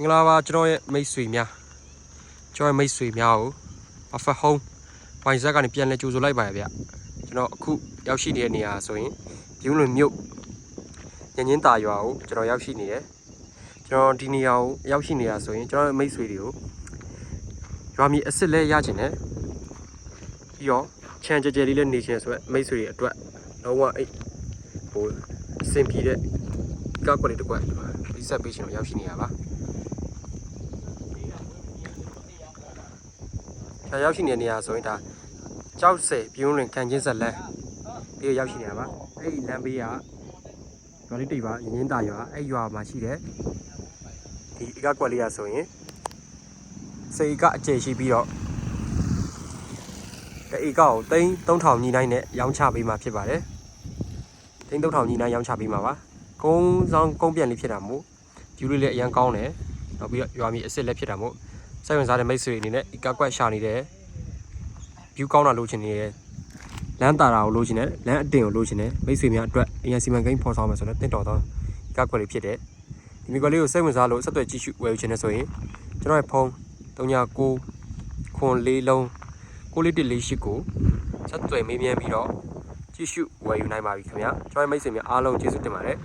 မင်္ဂလာပါကျွန်တော်ရဲ့မိတ်ဆွေများကျွန်တော်ရဲ့မိတ်ဆွေများကို Perfect Home ဝိုင်ဇက်ကနေပြန်လဲကြိုဆိုလိုက်ပါရဗျကျွန်တော်အခုရောက်ရှိနေတဲ့နေရာဆိုရင်ဘျူးလွင်မြို့ညညင်းတာရွာကိုကျွန်တော်ရောက်ရှိနေတယ်ကျွန်တော်ဒီနေရာကိုရောက်ရှိနေတာဆိုရင်ကျွန်တော်ရဲ့မိတ်ဆွေတွေကိုရွာမြေအစ်စ်လဲရချင်တယ်ပြီးတော့ချန်ကြဲကြဲလေးလည်းနေချင်တယ်ဆိုတော့မိတ်ဆွေတွေအတွက်လုံးဝအဲ့ဟိုအဆင်ပြေတဲ့ကောက်ကွက်လေးတစ်ကွက်ဒီဆက်ပေးချင်တော့ရောက်ရှိနေရပါ ဒါရောက်ရှိနေတဲ့နေရာဆိုရင်ဒါကြောက်ဆယ်ပြင်းလွင်ခံချင်းဆက်လန်းပြီးတော့ရောက်ရှိနေတာပါအဲ့ဒီလမ်းဘေးကရွာလေးတိတ်ပါရင်းရင်းတာရွာအဲ့ရွာမှာရှိတဲ့ဒီအကကွက်လေးရဆိုရင်စေကအကျယ်ရှိပြီးတော့တဧကကိုသိန်း3000ညီနိုင်နဲ့ရောင်းချပေးမှာဖြစ်ပါတယ်သိန်း3000ညီနိုင်ရောင်းချပေးမှာပါကုန်းဆောင်ကုန်းပြန်လေးဖြစ်တာမို့ဂျူလေးလည်းအရန်ကောင်းတယ်နောက်ပြီးတော့ရွာမီအစ်စ်လည်းဖြစ်တာမို့ စိုက်ဝင်စားတဲ့မိတ်ဆွေအနေနဲ့ဒီကကွက်ရှာနေတယ်ဘျူးကောင်းတာလိုချင်နေတယ်လမ်းတာတာကိုလိုချင်တယ်လမ်းအတင်ကိုလိုချင်တယ်မိတ်ဆွေများအတွက်အရင်စီမံကိန်းဖော်ဆောင်မယ်ဆိုတော့တင့်တော်တော့ဒီကကွက်လေးဖြစ်တယ်ဒီမီကွက်လေးကိုစိတ်ဝင်စားလို့ဆက်သွယ်ကြည့်ရှုဝယ်ယူချင်တယ်ဆိုရင်ကျွန်တော်ရဲ့ဖုန်း39ခွန်လေးလုံး6148ကိုဆက်သွယ်မေးမြန်းပြီးတော့ကြည့်ရှုဝယ်ယူနိုင်ပါပြီခင်ဗျာကျွန်တော်ရဲ့မိတ်ဆွေများအားလုံးကျေးဇူးတင်ပါတယ်